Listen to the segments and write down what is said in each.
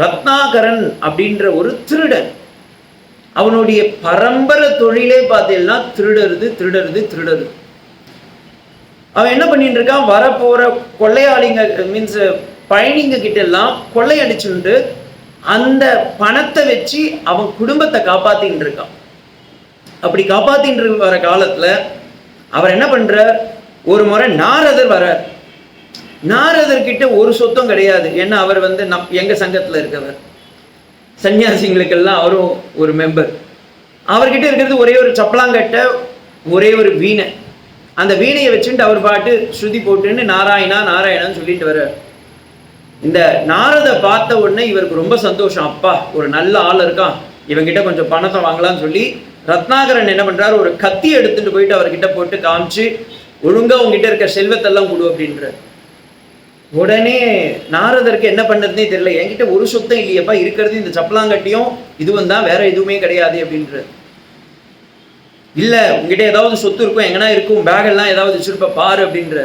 ரத்னாகரன் அப்படின்ற ஒரு திருடன். அவனுடைய பரம்பரை தொழிலே பார்த்தீங்கன்னா திருடருது திருடருது திருடருது. அவன் என்ன பண்ணிட்டு இருக்கான்? வரப்போற கொள்ளையாளிங்க மீன்ஸ் பயணிங்க கிட்ட எல்லாம் கொள்ளையடிச்சுண்டு அந்த பணத்தை வச்சு அவன் குடும்பத்தை காப்பாத்தின்னு இருக்கான். அப்படி காப்பாத்தின்னு வர காலத்துல அவர் என்ன பண்றார்? ஒரு முறை நாரதர் வர்றார். நாரதர்கிட்ட ஒரு சொத்தம் கிடையாது. ஏன்னா அவர் வந்து நம் எங்கள் சங்கத்தில் இருக்கவர். சன்னியாசிங்களுக்கெல்லாம் அவரும் ஒரு மெம்பர் அவர்கிட்ட இருக்கிறது ஒரே ஒரு சப்பலாங்கட்ட ஒரே ஒரு வீணை. அந்த வீணையை வச்சுட்டு அவர் பாட்டு ஸ்ருதி போட்டுன்னு நாராயணா நாராயணான்னு சொல்லிட்டு வர்றார். இந்த நாரதை பார்த்த உடனே இவருக்கு ரொம்ப சந்தோஷம். அப்பா ஒரு நல்ல ஆள் இருக்கான். இவங்கிட்ட கொஞ்சம் பணத்தை வாங்கலாம்னு சொல்லி ரத்னாகரன் என்ன பண்ணுறாரு ஒரு கத்தி எடுத்துகிட்டு போயிட்டு அவர்கிட்ட போட்டு காமிச்சு ஒழுங்காக உங்ககிட்ட இருக்க செல்வத்தெல்லாம் கொடு அப்படின்றார். உடனே நாரதருக்கு என்ன பண்ணுறதுனே தெரியல. என்கிட்ட ஒரு சுத்தம் இல்லையப்பா இருக்கிறது இந்த சப்பலாங்கட்டியும் இதுவும் தான் வேற எதுவுமே கிடையாது அப்படின்றார். இல்லை உங்ககிட்ட ஏதாவது சொத்து இருக்கும் எங்கன்னா இருக்கும் பேகெல்லாம் ஏதாவது வச்சிருப்ப பாரு அப்படின்ற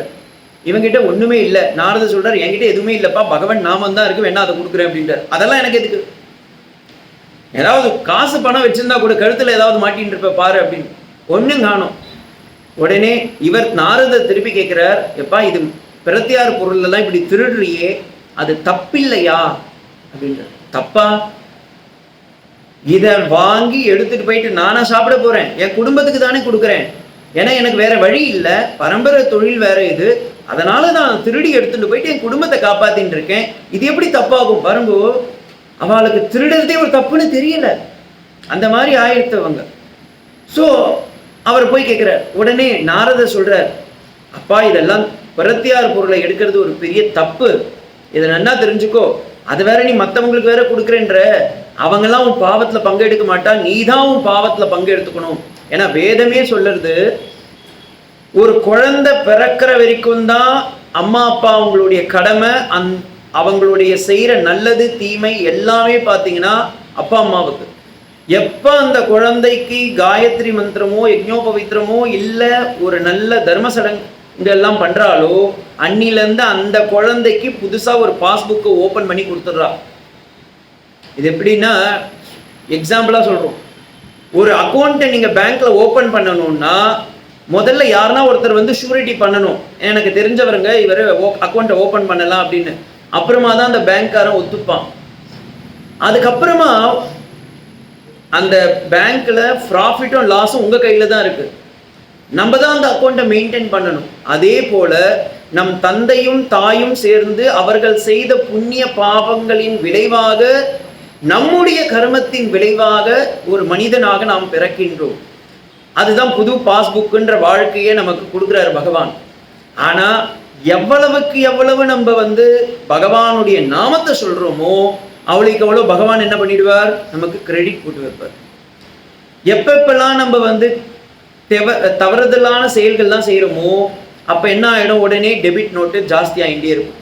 இவங்கிட்ட ஒன்றுமே இல்லை. நாரத சொல்கிறார் என்கிட்ட எதுவுமே இல்லைப்பா பகவான் நாமம் தான் இருக்கு வேணா அதை கொடுக்குறேன் அப்படின்றார். அதெல்லாம் எனக்கு எதுக்கு? ஏதாவது காசு பணம் வச்சிருந்தா கூட கழுத்தில் ஏதாவது மாட்டின்னு இருப்ப பாரு அப்படின்னு. ஒன்றும் காணும். உடனே இவர் நாரத திருப்பி கேட்குறார் எப்பா இது பிரத்தியார் பொருளெல்லாம் இப்படி திருடுறியே அது தப்பில்லையா? அப்படின்ற தப்பா? இதை வாங்கி எடுத்துட்டு போயிட்டு நானா சாப்பிட போறேன். என் குடும்பத்துக்கு தானே கொடுக்குறேன். ஏன்னா எனக்கு வேற வழி இல்லை. பரம்பரை தொழில் வேற இது. அதனால நான் திருடி எடுத்துட்டு போயிட்டு என் குடும்பத்தை காப்பாத்தின்னு இருக்கேன். இது எப்படி தப்பாகும் பரம்பு அவளுக்கு திருடுறதே ஒரு தப்புன்னு தெரியல. அந்த மாதிரி ஆயிடுத்தவங்க. ஸோ அவர் போய் கேட்குறார் உடனே நாரத சொல்றார் அப்பா இதெல்லாம் பிரத்தியார் பொருளை எடுக்கிறது ஒரு பெரிய தப்பு. இதை நன்னா தெரிஞ்சுக்கோ. அது வேற நீ மற்றவங்களுக்கு வேற கொடுக்குறேன்ற. அவங்கெல்லாம் உன் பாவத்துல பங்கெடுக்க மாட்டா நீ தான் உன் பாவத்துல பங்கெடுத்துக்கணும் ஏன்னா வேதமே சொல்லுறது ஒரு குழந்தை பிறக்கிற வரைக்கும் தான் அம்மா அப்பா அவங்களுடைய கடமை அந் அவங்களுடைய செய்யற நல்லது தீமை எல்லாமே பார்த்தீங்கன்னா அப்பா அம்மாவுக்கு. எப்ப அந்த குழந்தைக்கு காயத்ரி மந்திரமோ யஜ்ஞோபவித்திரமோ இல்லை ஒரு நல்ல தர்ம சடங்கு எல்லாம் பண்ணுறாலோ அன்னிலேருந்து அந்த குழந்தைக்கு புதுசாக ஒரு பாஸ்புக்கை ஓப்பன் பண்ணி கொடுத்துட்றா. இது எப்படின்னா எக்ஸாம்பிளாக சொல்கிறோம் ஒரு அக்கௌண்ட்டை நீங்கள் பேங்க்கில் ஓப்பன் பண்ணணும்னா முதல்ல யாருனா ஒருத்தர் வந்து ஷூரிட்டி பண்ணணும். எனக்கு தெரிஞ்சவருங்க இவர் அக்கௌண்ட்டை ஓப்பன் பண்ணலாம் அப்படின்னு. அப்புறமா தான் அந்த பேங்க்காரன் ஒத்துப்பான். அதுக்கப்புறமா அந்த பேங்க்கில் ப்ராஃபிட்டும் லாஸும் உங்கள் கையில் தான் இருக்குது நம்ம தான் அந்த அக்கௌண்ட்டை மெயின்டைன் பண்ணணும். அதே போல நம் தந்தையும் தாயும் சேர்ந்து அவர்கள் செய்த புண்ணிய பாவங்களின் விளைவாக நம்முடைய கர்மத்தின் விளைவாக ஒரு மனிதனாக நாம் பிறக்கின்றோம். அதுதான் புது பாஸ்புக்குன்ற வாழ்க்கையை நமக்கு கொடுக்குறாரு பகவான். ஆனால் எவ்வளவுக்கு எவ்வளவு நம்ம வந்து பகவானுடைய நாமத்தை சொல்கிறோமோ அவளுக்கு அவ்வளோ பகவான் என்ன பண்ணிடுவார்? நமக்கு கிரெடிட் போட்டு வைப்பார். எப்பப்பெல்லாம் நம்ம வந்து தெவ தவறுதலான செயல்கள் தான் செய்கிறோமோ அப்போ என்ன ஆகிடும் உடனே டெபிட் நோட்டு ஜாஸ்தியாகிட்டே இருக்கும்.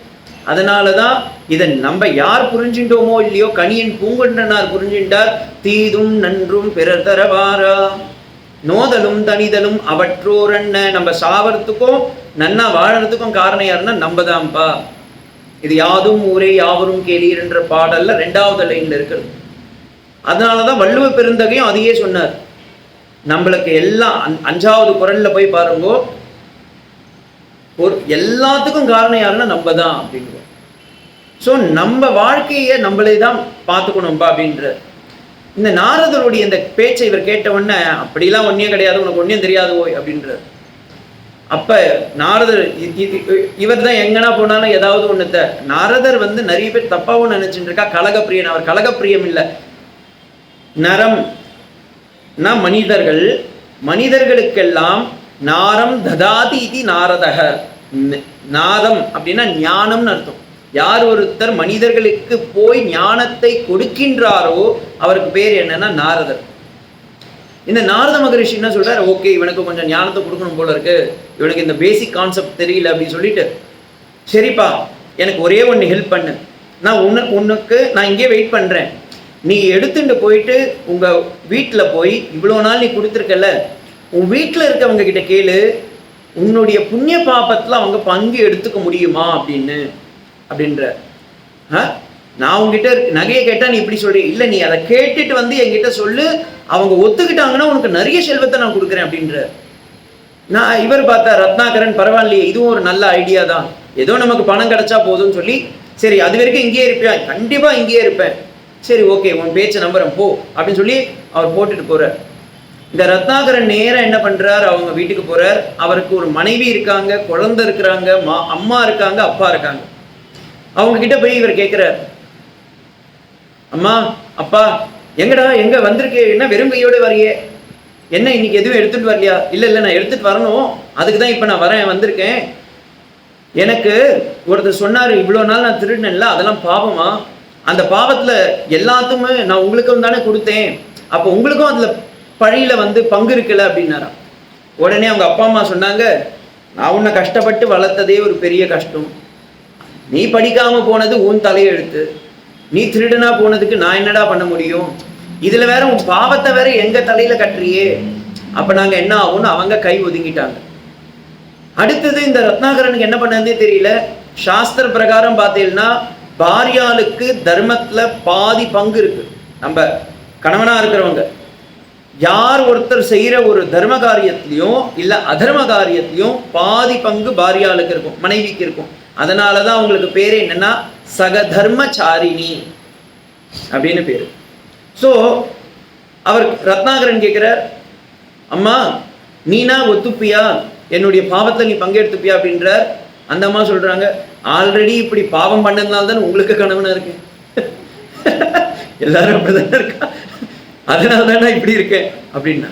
அதனால தான் இதை நம்ம யார் புரிஞ்சின்றோமோ இல்லையோ கணியன் பூங்கொண்டனார் புரிஞ்சின்றார் தீதும் நன்றும் பிறர் தரவாரா? நோதலும் தனிதலும் அவற்றோரன்ன நம்ம சாவறதுக்கும் நன்னா வாழறதுக்கும் காரணம் யாருன்னா நம்ம தான்ப்பா இது யாதும் ஊரே யாவரும் கேளீர் என்ற பாடல்ல ரெண்டாவது லைன்ல இருக்கிறது. அதனாலதான் வள்ளுவ பெருந்தகையும் அதையே சொன்னார். நம்மளுக்கு எல்லாம் அஞ்சாவது குரல்ல போய் பாருங்கோ. ஒரு எல்லாத்துக்கும் காரணம் யாருன்னா நம்ம தான் அப்படிங்குவோம். ஸோ நம்ம வாழ்க்கையை நம்மளே தான் பார்த்துக்கணும்பா அப்படின்ற இந்த நாரதருடைய இந்த பேச்சை இவர் கேட்ட உடனே அப்படிலாம் ஒன்றையும் கிடையாது உனக்கு ஒன்றையும் தெரியாது ஓய் அப்படின்றார். அப்போ நாரதர் இவர் தான் எங்கன்னா போனாலும் ஏதாவது ஒண்ணுத்த. நாரதர் வந்து நிறைய பேர் தப்பாகவும் நினைச்சிட்டு இருக்கா. கலகப்பிரியன் அவர் கலகப்பிரியம் இல்லை. நரம் ந மனிதர்கள் மனிதர்களுக்கெல்லாம் நாரம் ததாதி இது நாரதக. நாதம் அப்படின்னா ஞானம்னு அர்த்தம். யார் ஒருத்தர் மனிதர்களுக்கு போய் ஞானத்தை கொடுக்கின்றாரோ அவருக்கு பேர் என்னன்னா நாரதர். இந்த நாரத மகரிஷி என்ன சொல்றாரு? ஓகே இவனுக்கு கொஞ்சம் ஞானத்தை கொடுக்கணும் போல இருக்கு. இவனுக்கு இந்த பேசிக் கான்செப்ட் தெரியல அப்படின்னு சொல்லிட்டு சரிப்பா எனக்கு ஒரே ஒன்று ஹெல்ப் பண்ணு. நான் உனக்கு உனக்கு நான் இங்கே வெயிட் பண்ணுறேன் நீ எடுத்துட்டு போயிட்டு உங்கள் வீட்டில் போய் இவ்வளோ நாள் நீ கொடுத்துருக்கல உன் வீட்டில் இருக்கவங்க கிட்ட கேளு உன்னுடைய புண்ணிய பாபத்தில் அவங்க பங்கு எடுத்துக்க முடியுமா அப்படின்னு அப்படின்ற. ஆ? நான் உங்ககிட்ட நகையை கேட்டால் நீ இப்படி சொல்ற இல்லை நீ அதை கேட்டுட்டு வந்து என்கிட்ட சொல்லு அவங்க ஒத்துக்கிட்டாங்கன்னா உனக்கு நிறைய செல்வத்தை நான் கொடுக்குறேன் அப்படின்ற. நான் இவர் பார்த்தா ரத்னாகரன் பரவாயில்லையே இதுவும் ஒரு நல்ல ஐடியா தான். ஏதோ நமக்கு பணம் கிடைச்சா போதும்னு சொல்லி சரி அது வரைக்கும் இங்கேயே இருப்பியா? கண்டிப்பாக இங்கேயே இருப்பேன். சரி ஓகே உன் பேச்சை நம்புறேன் போ அப்படின்னு சொல்லி அவர் போட்டுட்டு போறார். இந்த ரத்னாகரன் நேராக என்ன பண்ணுறார் அவங்க வீட்டுக்கு போகிறார் அவருக்கு ஒரு மனைவி இருக்காங்க குழந்தை இருக்கிறாங்க மா அம்மா இருக்காங்க அப்பா இருக்காங்க. அவங்க கிட்ட போய் இவர் கேட்குறார் அம்மா அப்பா எங்கடா எங்க வந்திருக்கே? என்ன வெறும் கையோடு வரையே? என்ன இன்னைக்கு எதுவும் எடுத்துட்டு வரலையா? இல்லை இல்லை நான் எடுத்துட்டு வரணும். அதுக்கு தான் இப்போ நான் வரேன் வந்திருக்கேன். எனக்கு ஒருத்தர் சொன்னார் இவ்வளோ நாள் நான் திருடினேன்ல அதெல்லாம் பாவமா? அந்த பாவத்துல எல்லாத்துமே நான் உங்களுக்கும் தானே கொடுத்தேன். அப்போ உங்களுக்கும் அதுல பழியில வந்து பங்கு இருக்குல்ல அப்படின்னாராம். உடனே அவங்க அப்பா அம்மா சொன்னாங்க நான் உன்னை கஷ்டப்பட்டு வளர்த்ததே ஒரு பெரிய கஷ்டம். நீ படிக்காம போனது உன் தலையெழுத்து. நீ திருடனா போனதுக்கு நான் என்னடா பண்ண முடியும்? இதுல வேற உன் பாவத்தை வேற எங்க தலையில கட்டுறியே? அப்ப நாங்க என்ன ஆகும்னு அவங்க கை ஒதுங்கிட்டாங்க. அடுத்தது இந்த ரத்னாகரனுக்கு என்ன பண்ணதே தெரியல. சாஸ்திர பிரகாரம் பார்த்தீங்கன்னா பாரியாளுக்கு தர்மத்தில் பாதி பங்கு இருக்கு. நம்ம கணவனாக இருக்கிறவங்க. யார் ஒருத்தர் செய்கிற ஒரு தர்ம காரியத்திலையும் இல்லை அதர்ம காரியத்திலையும் பாதி பங்கு பாரியாளுக்கு இருக்கும் மனைவிக்கு இருக்கும். அதனாலதான் அவங்களுக்கு பேர் என்னன்னா சகதர்மச்சாரிணி அப்படின்னு பேர். ஸோ அவர் ரத்னாகரன் கேட்குறார் அம்மா நீனா ஒத்துப்பியா? என்னுடைய பாவத்தில் நீ பங்கெடுத்துப்பியா? அப்படின்றார். அந்த அம்மா சொல்கிறாங்க ஆல்ரெடி இப்படி பாவம் பண்ணதுனால தான் உங்களுக்கு கணவனாக இருக்கு எல்லாரும் அப்படிதானே இருக்கா? அதனால தானே இப்படி இருக்கேன் அப்படின்னா.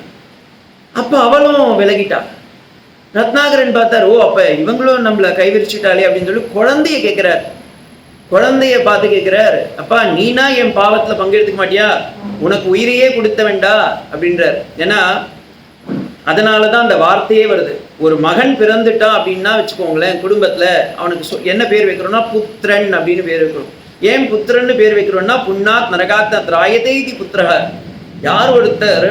அப்போ அவளும் விலகிட்டா. ரத்னாகரன் பார்த்தார் ஓ அப்ப இவங்களும் நம்மள கைவிரிச்சிட்டாளே அப்படின்னு சொல்லி குழந்தைய கேட்குறாரு குழந்தைய பார்த்து கேட்குறார் அப்பா நீனா என் பாவத்துல பங்கெடுத்துக்க மாட்டியா? உனக்கு உயிரையே கொடுத்த வேண்டா அப்படின்றார். ஏன்னா அதனாலதான் அந்த வார்த்தையே வருது. ஒரு மகன் பிறந்துட்டான் அப்படின்னா வச்சுக்கோங்களேன் குடும்பத்தில் அவனுக்கு சொ- என்ன பேர் வைக்கிறோம்னா புத்திரன் அப்படின்னு பேர் வைக்கிறோம். ஏன் புத்திரன்னு பேர் வைக்கிறோம்னா புண்ணாத் நரகாத்த திராயதேதி புத்திரக. யார் ஒருத்தர்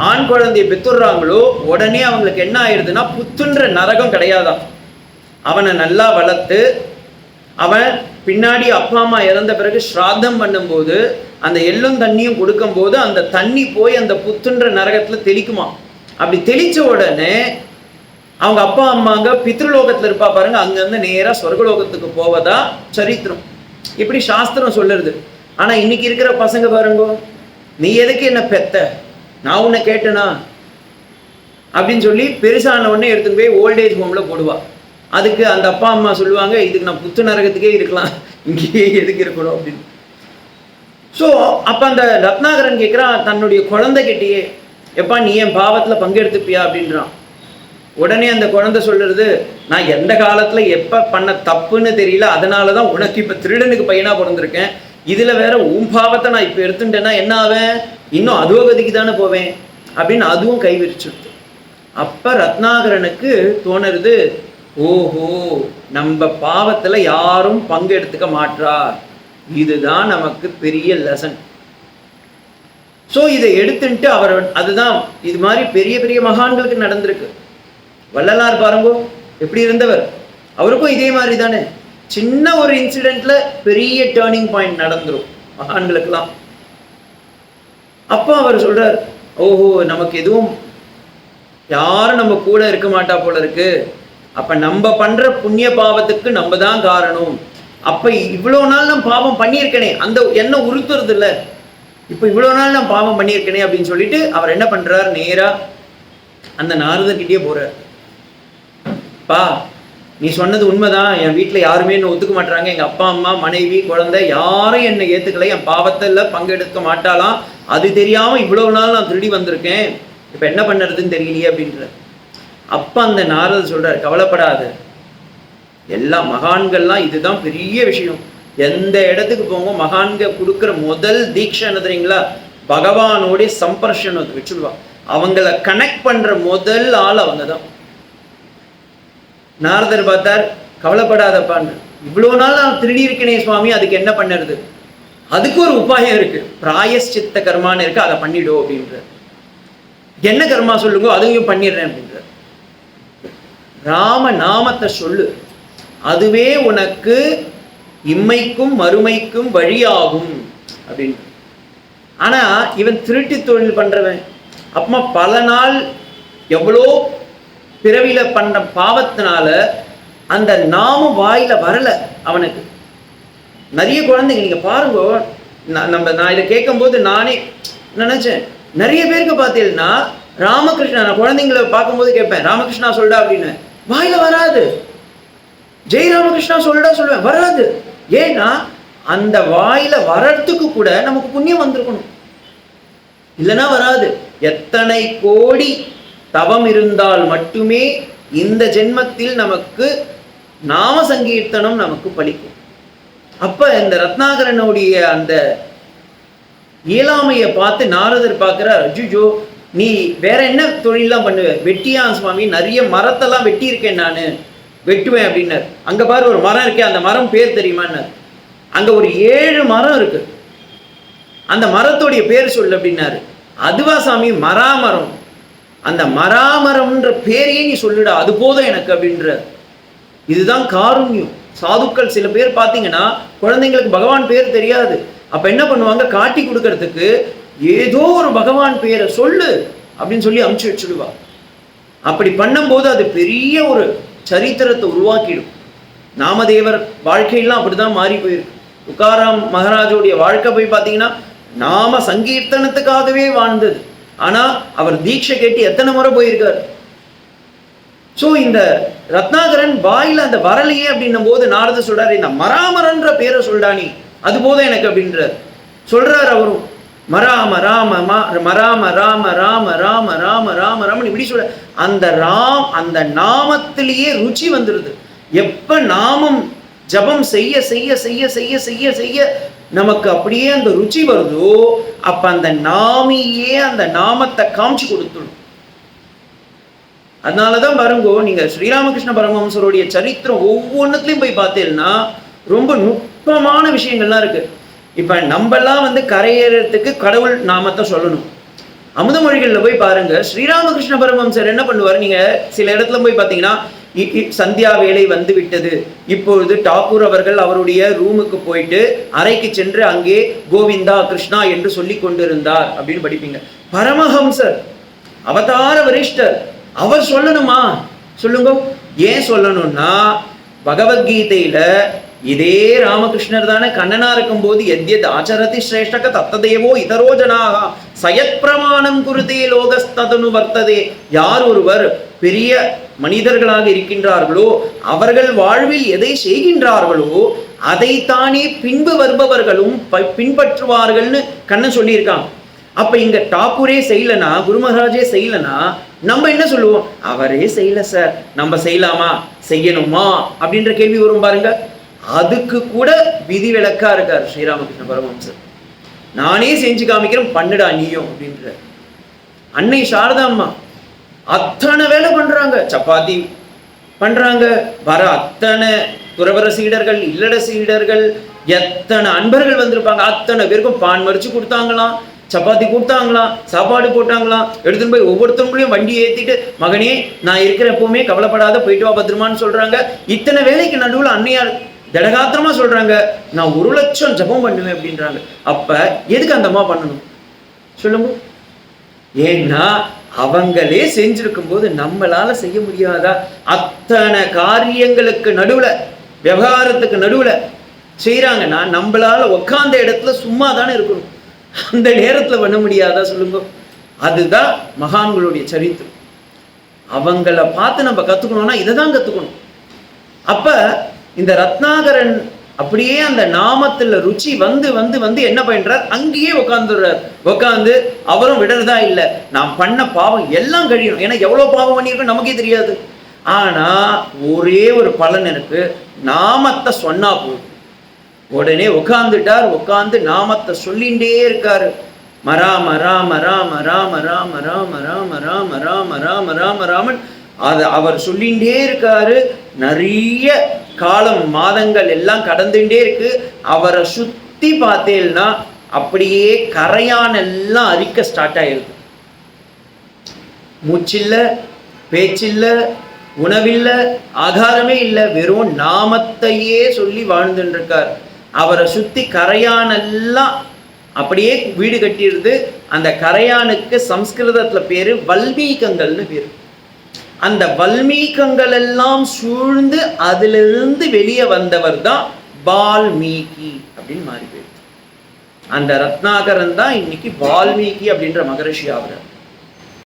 ஆண் குழந்தையை பெத்துடுறாங்களோ உடனே அவங்களுக்கு என்ன ஆயிடுதுன்னா புத்துன்ற நரகம் கிடையாதான் அவனை நல்லா வளர்த்து அவன் பின்னாடி அப்பா அம்மா இறந்த பிறகு ஸ்ராத்தம் பண்ணும்போது அந்த எள்ளும் தண்ணியும் கொடுக்கும்போது அந்த தண்ணி போய் அந்த புத்துன்ற நரகத்தில் தெளிக்குமா அப்படி தெளித்த உடனே அவங்க அப்பா அம்மாங்க பித்ருலோகத்துல இருப்பா பாருங்க. அங்கிருந்து நேரா சொர்க்கலோகத்துக்கு போவதா சரித்திரம். இப்படி சாஸ்திரம் சொல்லுறது ஆனா இன்னைக்கு இருக்கிற பசங்க பாருங்க நீ எதுக்கு என்ன பெத்த? நான் உன்னை கேட்டனா? அப்படின்னு சொல்லி பெருசான உடனே எடுத்துன்னு போய் ஓல்டேஜ் ஹோம்ல போடுவா. அதுக்கு அந்த அப்பா அம்மா சொல்லுவாங்க இதுக்கு நான் புத்து நரகத்துக்கே இருக்கலாம். இங்கேயே எதுக்கு இருக்கணும்? அப்படின்னு. ஸோ அப்ப அந்த ரத்னாகரன் கேட்குறான் தன்னுடைய குழந்தைகிட்டயே எப்பா நீ என் பாவத்துல பங்கெடுத்துப்பியா? அப்படின்றான். உடனே அந்த குழந்தை சொல்றது நான் எந்த காலத்துல எப்ப பண்ண தப்புன்னு தெரியல அதனால தான் உனக்கு இப்ப திருடனுக்கு பையனா பிறந்திருக்கேன். இதுல வேற உன் பாவத்தை நான் இப்ப எடுத்துட்டேன்னா என்ன ஆவேன்? இன்னும் அதோகதிக்கு தானே போவேன். அப்படின்னு அதுவும் கை அப்போ அப்ப ரத்னாகரனுக்கு தோணுறது ஓஹோ நம்ம பாவத்துல யாரும் பங்கெடுத்துக்க மாட்றா. இதுதான் நமக்கு பெரிய லெசன் ஸோ இதை எடுத்துட்டு அவர் அதுதான் இது மாதிரி பெரிய பெரிய மகான்களுக்கு நடந்திருக்கு. வள்ளலார் பாருங்கோ எப்படி இருந்தவர்? அவருக்கும் இதே மாதிரி தானே சின்ன ஒரு இன்சிடென்ட்ல பெரிய டேர்னிங் பாயிண்ட் நடந்துரும் மகான்களுக்கெல்லாம். அப்போ அவர் சொல்றார் ஓஹோ நமக்கு எதுவும் யாரும் நம்ம கூட இருக்க மாட்டா போல இருக்கு. அப்ப நம்ம பண்ற புண்ணிய பாவத்துக்கு நம்ம தான் காரணம். அப்ப இவ்வளோ நாள் நான் பாவம் பண்ணியிருக்கனே அந்த எண்ணம் உறுத்துறது இல்ல இப்ப இவ்வளோ நாள் நான் பாவம் பண்ணியிருக்கனே அப்படின்னு சொல்லிட்டு அவர் என்ன பண்றார்? நேரா அந்த நாரதர்கிட்டயே போறார். பா நீ சொன்னது உண்மைதான். என் வீட்டில் யாருமே என்ன ஒத்துக்க மாட்டாங்க எங்கள் அப்பா அம்மா மனைவி குழந்தை யாரும் என்னை ஏற்றுக்கல என் பாவத்தில் பங்கெடுக்க மாட்டாலாம் அது தெரியாமல் இவ்வளவு நாள் நான் திருடி வந்திருக்கேன். இப்போ என்ன பண்ணுறதுன்னு தெரியலையே அப்படின்ற அப்போ அந்த நாரதர் சொல்கிறார் கவலைப்படாது. எல்லா மகான்கள்லாம் இதுதான் பெரிய விஷயம். எந்த இடத்துக்கு போங்க மகான்க கொடுக்குற முதல் தீட்சை என்ன தெரியுங்களா? பகவானோடைய சம்பர்ஷன் வச்சுடுவா. அவங்கள கனெக்ட் பண்ணுற முதல் ஆள் அவங்க தான் நாரதர் பார்த்தார் கவலைப்படாதப்பான்னு இவ்வளவு நாள் நான் திருடி இருக்கேனே சுவாமி அதுக்கு என்ன பண்ணுறது? அதுக்கு ஒரு உபாயம் இருக்கு. பிராயஷ்சித்த கர்மான்னு இருக்கு அதை பண்ணிடும் அப்படின்ற என்ன கர்மா சொல்லுங்கோ அதையும் பண்ணிடுறேன் அப்படின்ற ராம நாமத்தை சொல்லு. அதுவே உனக்கு இம்மைக்கும் மறுமைக்கும் வழியாகும் அப்படின்னு. ஆனா இவன் திருட்டு தொழில் பண்றவன். அப்பமா பல நாள் எவ்வளோ பிறவியில பண்ண பாவத்தினால அந்த நாமம் வாயில வரல அவனுக்கு. நிறைய குழந்தைங்க நீங்க பாருங்க நான் நம்ம நான் இதை கேட்கும்போது நானே நினைச்சேன். நிறைய பேருக்கு பார்த்தீங்கன்னா ராமகிருஷ்ணா நான் குழந்தைங்களை பார்க்கும்போது கேட்பேன் ராமகிருஷ்ணா சொல்டா அப்படின்னு. வாயில வராது. ஜெய் ராமகிருஷ்ணா சொல்டா சொல்லுவேன். வராது. ஏன்னா அந்த வாயில வர்றதுக்கு கூட நமக்கு புண்ணியம் வந்திருக்கணும். இல்லைன்னா வராது. எத்தனை கோடி தவம் இருந்தால் மட்டுமே இந்த ஜென்மத்தில் நமக்கு நாம சங்கீர்த்தனம் நமக்கு பலிக்கும். அப்ப இந்த ரத்னாகரனுடைய அந்த இயலாமையை பார்த்து நாரதர் பார்க்குறார் அஜுஜோ நீ வேற என்ன தொழிலாம் பண்ணுவ வெட்டியா சுவாமி நிறைய மரத்தெல்லாம் வெட்டி இருக்கேன் நான். வெட்டுவேன் அப்படின்னார். அங்க பாரு ஒரு மரம் இருக்கே அந்த மரம் பேர் தெரியுமான்னார். அங்க ஒரு ஏழு மரம் இருக்கு. அந்த மரத்துடைய பேர் சொல்லு அப்படின்னாரு. அதுவா சாமி மராமரம் அந்த மராமரம்ன்ற பேரையே நீ சொல்லுடா அது போதும் எனக்கு அப்படின்ற. இதுதான் காருண்யம். சாதுக்கள் சில பேர் பார்த்தீங்கன்னா குழந்தைங்களுக்கு பகவான் பேர் தெரியாது. அப்ப என்ன பண்ணுவாங்க? காட்டி கொடுக்கறதுக்கு ஏதோ ஒரு பகவான் பேரை சொல்லு அப்படின்னு சொல்லி அமுச்சு வச்சுடுவா. அப்படி பண்ணும்போது அது பெரிய ஒரு சரித்திரத்தை உருவாக்கிடும். நாமதேவர் வாழ்க்கையெல்லாம் அப்படிதான் மாறி போயிருக்கு. உக்காராம் மகாராஜோடைய வாழ்க்கை போய் பார்த்தீங்கன்னா நாம சங்கீர்த்தனத்துக்காகவே வாழ்ந்தது. ஆனால் அவர் தீட்சை கேட்டு எத்தனை முறை போயிருக்கார்? ஸோ இந்த ரத்னாகரன் வாயில் அந்த வரலையே அப்படின்னும் போது நாரத சொல்றாரு இந்த மராமரன்ற பேரை சொல்டா நீ. அது போதும் எனக்கு அப்படின்றார். சொல்றாரு அவரும் மராம ராம மராம ராம ராம ராம ராம ராம ராமன் இப்படி சொல்ற அந்த ராம் அந்த நாமத்திலேயே ருச்சி வந்துடுது எப்ப நாமம் ஜபம் செய்ய செய்ய செய்ய செய்ய செய்ய செய்ய நமக்கு அப்படியே அந்த ருச்சி வருதோ அப்ப அந்த நாமியே அந்த நாமத்தை காமிச்சு கொடுத்துடும். அதனாலதான் பாருங்கோ நீங்க ஸ்ரீராமகிருஷ்ண பரமஹம்சருடைய சரித்திரம் ஒவ்வொன்றுத்துலையும் போய் பார்த்தீங்கன்னா ரொம்ப நுட்பமான விஷயங்கள்லாம் இருக்கு. இப்ப நம்மெல்லாம் வந்து கரையேறதுக்கு கடவுள் நாமத்தை சொல்லணும். அமுதமொழிகள்ல போய் பாருங்க ஸ்ரீராமகிருஷ்ண பரமஹம்சர் என்ன பண்ணுவார்? நீங்க சில இடத்துல போய் பார்த்தீங்கன்னா சந்தியா வேலை வந்து விட்டது இப்பொழுது டாகூர் அவர்கள் அவருடைய ரூமுக்கு போயிட்டு அறைக்கு சென்று அங்கே கோவிந்தா கிருஷ்ணா என்று சொல்லி கொண்டிருந்தார் அப்படின்னு படிப்பீங்க. பரமஹம்சர் அவதார வரிஷ்டர் அவர் சொல்லணுமா? சொல்லுங்க. ஏன் சொல்லணும்னா பகவத்கீதையில இதே ராமகிருஷ்ணர் தானே கண்ணனா இருக்கும்போது எத்யத் ஆச்சரதி சிரேஷ்டக தத்ததேவோ இதரோ ஜனாக சயத் பிரமாணம் குருதே லோகஸ்ததனு வர்த்ததே. யார் ஒருவர் பெரிய மனிதர்களாக இருக்கின்றார்களோ அவர்கள் வாழ்வில் எதை செய்கின்றார்களோ அதைத்தானே பின்பு வருபவர்களும் பின்பற்றுவார்கள்னு கண்ணன் சொல்லியிருக்கான். அப்ப இங்க டாக்கூரே செய்யலனா குருமகாராஜே செய்யலனா நம்ம என்ன சொல்லுவோம்? அவரே செய்யல சார். நம்ம செய்யலாமா? செய்யணுமா? அப்படின்ற கேள்வி வரும் பாருங்க. அதுக்கு கூட விதிவிலக்கா இருக்கார் ஸ்ரீராமகிருஷ்ண பரமஹம்சர். நானே செஞ்சு காமிக்கிறேன் பண்ணுடா நீயும் அப்படின்ற. அன்னை சாரதா அம்மா அத்தனை வேலை பண்ணுறாங்க சப்பாத்தி பண்ணுறாங்க வர அத்தனை துறவர சீடர்கள் இல்லட சீடர்கள் எத்தனை அன்பர்கள் வந்திருப்பாங்க. அத்தனை பேருக்கும் பான் மறிச்சு கொடுத்தாங்களாம். சப்பாத்தி கொடுத்தாங்களாம். சாப்பாடு போட்டாங்களாம். எடுத்துன்னு போய் ஒவ்வொருத்தவங்களையும் வண்டி ஏற்றிட்டு மகனே நான் இருக்கிற எப்பவுமே கவலைப்படாத போயிட்டு வா பத்திரமான்னு சொல்கிறாங்க இத்தனை வேலைக்கு நடுவில் அன்னையார் திடகாத்திரமா சொல்கிறாங்க நான் ஒரு லட்சம் ஜெபம் பண்ணுவேன் அப்படின்றாங்க. அப்போ எதுக்கு அந்த அம்மா பண்ணணும்? சொல்லுங்க. ஏன்னா அவங்களே செஞ்சிருக்கும் போது நம்மளால செய்ய முடியாதா? அத்தனை காரியங்களுக்கு நடுவுல விவகாரத்துக்கு நடுவுல செய்யறாங்கன்னா நம்மளால உக்காந்த இடத்துல சும்மா தானே இருக்கணும். அந்த நேரத்துல பண்ண முடியாதா சொல்லுங்க. அதுதான் மகான்களுடைய சரித்திரம். அவங்கள பார்த்து நம்ம கத்துக்கணும்னா இதை தான் கத்துக்கணும். அப்ப இந்த ரத்னாகரன் அப்படியே அந்த நாமத்துல ருச்சி வந்து வந்து வந்து என்ன பண்றார் அங்கேயே உட்காந்துடுறார் உட்காந்து அவரும் விடுறதா இல்ல நான் பண்ண பாவம் எல்லாம் கழியணும் ஏன்னா எவ்வளவு பாவம் பண்ணியிருக்கோம் நமக்கே தெரியாது ஆனா ஒரே ஒரு பலன் இருக்கு நாமத்தை சொன்னா போதும் உடனே உட்காந்துட்டார் உட்காந்து நாமத்தை சொல்லிண்டே இருக்காரு மராம ராம ராம ராம ராம ராம ராம ராம ராம ராம ராம ராமன் அது அவர் சொல்லிகிட்டே இருக்காரு. நிறைய காலம் மாதங்கள் எல்லாம் கடந்துட்டே இருக்கு. அவரை சுத்தி பார்த்தேன்னா அப்படியே கரையான் எல்லாம் அரிக்க ஸ்டார்ட் ஆயிருக்கு. மூச்சில்ல பேச்சில்ல உணவில்ல ஆகாரமே இல்லை. வெறும் நாமத்தையே சொல்லி வாழ்ந்துட்டுருக்கார் அவரை சுத்தி கரையானெல்லாம் அப்படியே வீடு கட்டிடுது. அந்த கரையானுக்கு சம்ஸ்கிருதத்தில் பேரு வல்வீகங்கள்னு பேர். அந்த வல்மீகங்கள் எல்லாம் சூழ்ந்து அதிலிருந்து வெளியே வந்தவர் தான் வால்மீகி அப்படின்னு மாறி போயிடுச்சு. அந்த ரத்னாகரன் தான் இன்னைக்கு வால்மீகி அப்படின்ற மகரிஷி ஆகிறார்.